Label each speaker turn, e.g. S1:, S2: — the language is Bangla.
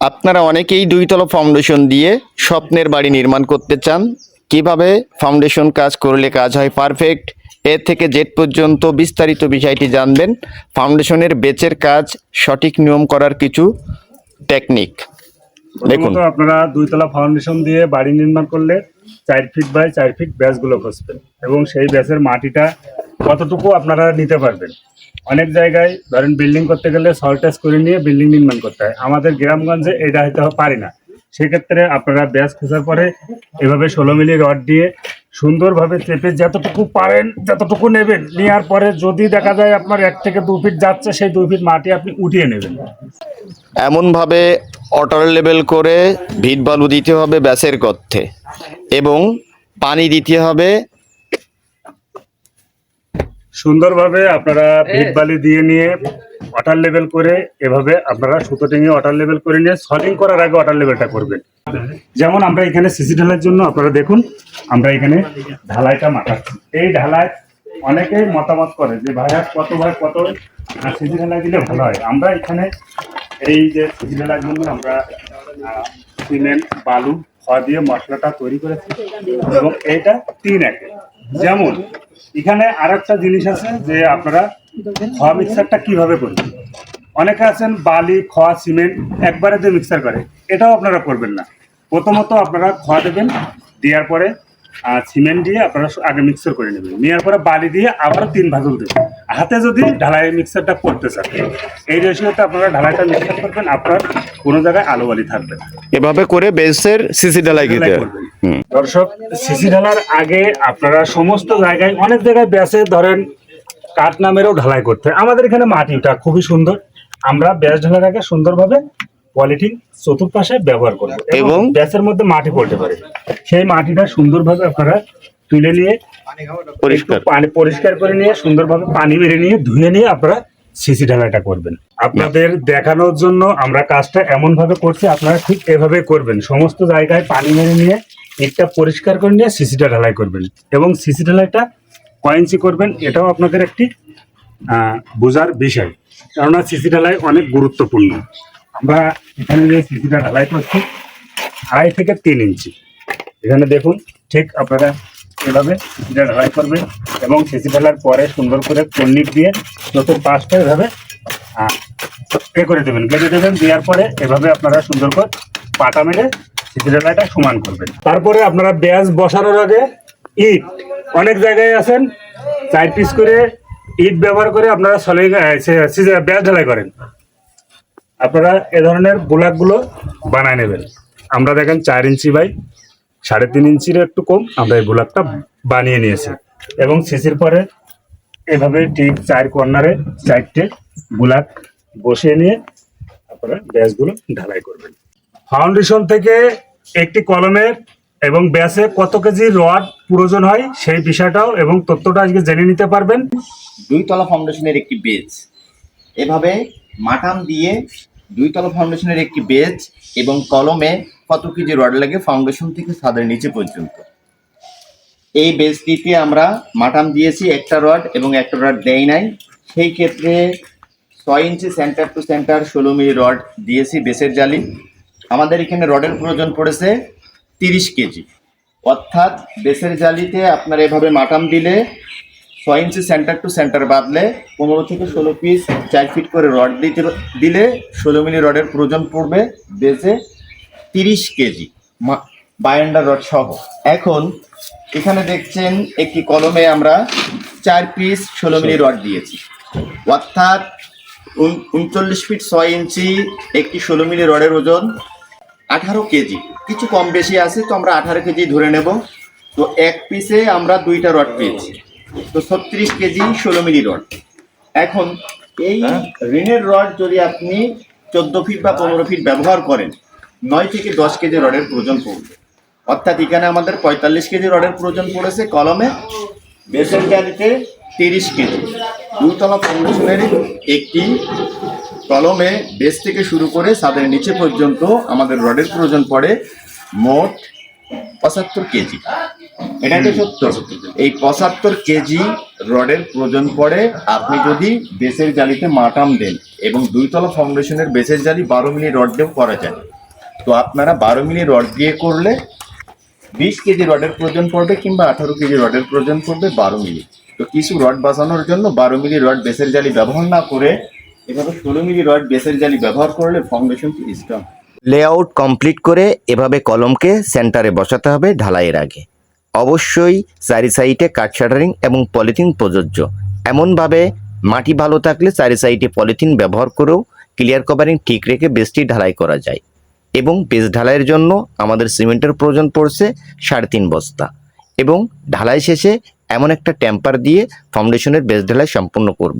S1: আপনারা অনেকেই দুইতলা ফাউন্ডেশন দিয়ে স্বপ্নের বাড়ি নির্মাণ করতে চান। কীভাবে ফাউন্ডেশন কাজ করলে কাজ হয় পারফেক্ট এ থেকে জেড পর্যন্ত বিস্তারিত বিষয়টি জানবেন। ফাউন্ডেশনের বেচের কাজ সঠিক নিয়ম করার কিছু টেকনিক দেখুন।
S2: আপনারা দুইতলা ফাউন্ডেশন দিয়ে বাড়ি নির্মাণ করলে চার ফিট বাই চার ফিট ব্যাসগুলো খুঁজবেন এবং সেই ব্যাসের মাটিটা কতটুকু আপনারা নিতে পারবেন? অনেক জায়গায় ধরেন বিল্ডিং করতে গেলে সল টেস্ট করে নিয়ে বিল্ডিং নির্মাণ করতে হয়। আমাদের গ্রামগঞ্জে এটা হয়তো পারি না। সেক্ষেত্রে আপনারা ব্যাস খোঁজার পরে এভাবে ষোলো মিলি রড দিয়ে সুন্দরভাবে চেপে যতটুকু পারেন, যতটুকু নেবেন, নেওয়ার পরে যদি দেখা যায় আপনার এক থেকে দু ফিট যাচ্ছে, সেই দুই ফিট মাটি আপনি উঠিয়ে নেবেন।
S1: এমনভাবে অটার লেভেল করে ভিট বালু দিতে হবে ব্যাসের গর্তে এবং পানি দিতে হবে
S2: সুন্দরভাবে আপনারা ভিট বালি দিয়ে নিয়ে ওয়াটার লেভেল করে এভাবে আপনারা সুতো টেঙে ওয়াটার লেভেল করে নিয়ে সলিং করার আগে ওয়াটার লেভেলটা করবেন। যেমন আমরা এখানে সিসি ঢালার জন্য আপনারা দেখুন আমরা এখানে ঢালাইটা মাখাচ্ছি। এই ঢালাই অনেকেই মতামত করে যে ভাইয়া কত ভাই কত? সিসি ঢালাই দিলে ভালো হয়। আমরা এখানে এই যে সিসি ঢালার জন্য আমরা সিমেন্ট বালু খড় দিয়ে মশলাটা তৈরি করেছি এবং এইটা তিন একে। যেমন, এখানে আর একটা জিনিস আছে যে আপনারা খোয়া মিক্সারটা কীভাবে করবেন? অনেকে আছেন বালি, খোয়া, সিমেন্ট, একবারে যে মিক্সার করে। এটাও আপনারা করবেন না। প্রথমত আপনারা খোয়া দেবেন, দেওয়ার পরে আর সিমেন্ট দিয়ে আপনারা আগে মিক্সার করে নেবেন। নেওয়ার পরে বালি দিয়ে আবার তিন ভাজল দেবেন। হাতে যদি ঢালাই মিক্সারটা করতে চান এই রেশিওতে আপনারা ঢালাইটা মিক্সার করবেন আপনার কোনো জায়গায় আলো বালি থাকবে না
S1: এভাবে করে বেসের সিসি ঢালাই দিতে।
S2: দর্শক সিসি ঢালার আগে আপনারা সমস্ত জায়গায় অনেক জায়গায় ব্যাসে ধরেন কাঠ নামেরও ঢালাই করতে। আমাদের এখানে মাটিটা খুবই সুন্দর আমরা ব্যাস ঢালার আগে সুন্দরভাবে পলিথিন চতুর্পাশে ব্যবহার করব এবং
S1: এবং?
S2: ব্যাসের মধ্যে মাটি পড়তে পারে সেই মাটিটা সুন্দরভাবে আপনারা তুলে নিয়ে
S1: পরিষ্কার।
S2: পানি পরিষ্কার করে নিয়ে সুন্দরভাবে পানি মেরে নিয়ে ধুয়ে নিয়ে আপনারা সিসি ঢালাইটা করবেন। আপনাদের দেখানোর জন্য আমরা কাজটা এমন ভাবে করছি আপনারা ঠিক এভাবে করবেন। সমস্ত জায়গায় পানি মেরে নিয়ে একটা পরিষ্কার করে নিয়ে সিসিটা ঢালাই করবেন এবং সিসি ঢালাইটা কয়েন্সি করবেন এটাও আপনাদের একটি বোঝার বিষয়। কেননা সিসি ঢালাই অনেক গুরুত্বপূর্ণ। আমরা এখানে যে সিসিটা ঢালাই করছি আড়াই থেকে তিন ইঞ্চি। এখানে দেখুন ঠিক আপনারা এভাবে সিসিটা ঢালাই করবেন এবং সিসি ফেলার পরে সুন্দর করে কর্নিক দিয়ে চতুর পাঁচটা এভাবে এ করে দেবেন, কেটে দেবেন, দেওয়ার পরে এভাবে আপনারা সুন্দর করে পাটা মেরে সিসি ঢালাইটা সমান করবেন। তারপরে আপনারা ব্যাস বসানোর আগে ইট, অনেক জায়গায় আছেন, চার পিস করে ইট ব্যবহার করে আপনারা সলে ব্যাস ঢালাই করেন। আপনারা এ ধরনের ব্লকগুলো বানায় নেবেন। আমরা দেখেন চার ইঞ্চি বাই সাড়ে তিন ইঞ্চির একটু কম, আমরা এই ব্লকটা বানিয়ে নিয়েছি। এবং সিসির পরে এভাবে ঠিক চার কর্নারে চারটে ব্লক বসিয়ে নিয়ে আপনারা ব্যাসগুলো ঢালাই করবেন। ফাউন্ডেশন থেকে একটি কলমের এবং ব্যাসে কত কেজি রড প্রয়োজন হয় সেই বিষয়টাও এবং তথ্যটা আজকে জেনে নিতে পারবেন।
S3: দুই তলা ফাউন্ডেশনের একটি বেজ। এভাবে মাটাম দিয়ে দুই তলা ফাউন্ডেশনের একটি বেজ এবং কলমে কত কেজি রড লাগে ফাউন্ডেশন থেকে ছাদের নিচে পর্যন্ত। এই বেসটিতে আমরা মাটাম দিয়েছি একটা রড এবং একটা রড দেই নাই। সেই ক্ষেত্রে ছয় ইঞ্চি সেন্টার টু সেন্টার ষোলো মিলি রড দিয়েছি বেসের জালি। আমাদের এখানে রডের প্রয়োজন পড়েছে তিরিশ কেজি। অর্থাৎ বেসের জালিতে আপনার এভাবে মাটাম দিলে ছয় ইঞ্চি সেন্টার টু সেন্টার বাদলে পনেরো থেকে ষোলো পিস চার ফিট করে রড দিতে দিলে ষোলো মিলি রডের প্রয়োজন পড়বে বেজে তিরিশ কেজি বায়ান্ডার রড সহ। এখন এখানে দেখছেন একটি কলমে আমরা চার পিস ষোলো মিলি রড দিয়েছি। অর্থাৎ উন- উনচল্লিশ ফিট ছয় ইঞ্চি একটি ষোলো মিলি রডের ওজন আঠারো কেজি। কিছু কম বেশি আছে তো আমরা আঠারো কেজি ধরে নেব। তো এক পিসে আমরা দুইটা রড পেয়েছি। তো ছত্রিশ কেজি ষোলো মিলি রড। এখন এই ঋণের রড যদি আপনি চোদ্দ ফিট বা পনেরো ফিট ব্যবহার করেন নয় থেকে দশ কেজি রডের প্রয়োজন পড়বে। অর্থাৎ এখানে আমাদের পঁয়তাল্লিশ কেজি রডের প্রয়োজন পড়েছে কলমে। বেসন জালিতে তিরিশ কেজি। দুতলা ফাউন্ডেশনের একটি কলমে বেস থেকে শুরু করে ছাদের নিচে পর্যন্ত আমাদের রডের প্রয়োজন পড়ে মোট পঁচাত্তর কেজি। এটা তো সত্য। এই পঁচাত্তর কেজি রডের প্রয়োজন পড়ে আপনি যদি বেসের জালিতে মাটাম দেন এবং দুইতলা ফাউন্ডেশনের বেসের জালি বারো মিলি রড দিয়েও করা যায়।
S4: তো আপনারা বারো মিলি রড দিয়ে করলে বিশ কেজি রডের প্রয়োজন পড়বে কিংবা আঠারো কেজি রডের প্রয়োজন পড়বে বারো মিলি। তো কিছু রড বাঁচানোর জন্য বারো মিলি রড বেসের জালি ব্যবহার না করে এভাবে ষোলো মিলি রড বেসের জালি ব্যবহার করলে ফাউন্ডেশনটি স্ট্রং
S3: লেআউট কমপ্লিট করে এভাবে কলমকে সেন্টারে বসাতে হবে ঢালাইয়ের আগে। অবশ্যই চারি সাইডে কাঠ শাটারিং এবং পলিথিন প্রযোজ্য। এমনভাবে মাটি ভালো থাকলে চারি সাইডে পলিথিন ব্যবহার করেও ক্লিয়ার কভারিং ঠিক রেখে বেসটি ঢালাই করা যায়। এবং বেজ ঢালাইয়ের জন্য আমাদের সিমেন্টের প্রয়োজন পড়ছে সাড়ে তিন বস্তা। এবং ঢালাই শেষে এমন একটা ট্যাম্পার দিয়ে ফাউন্ডেশনের বেজ ঢালাই সম্পূর্ণ করব।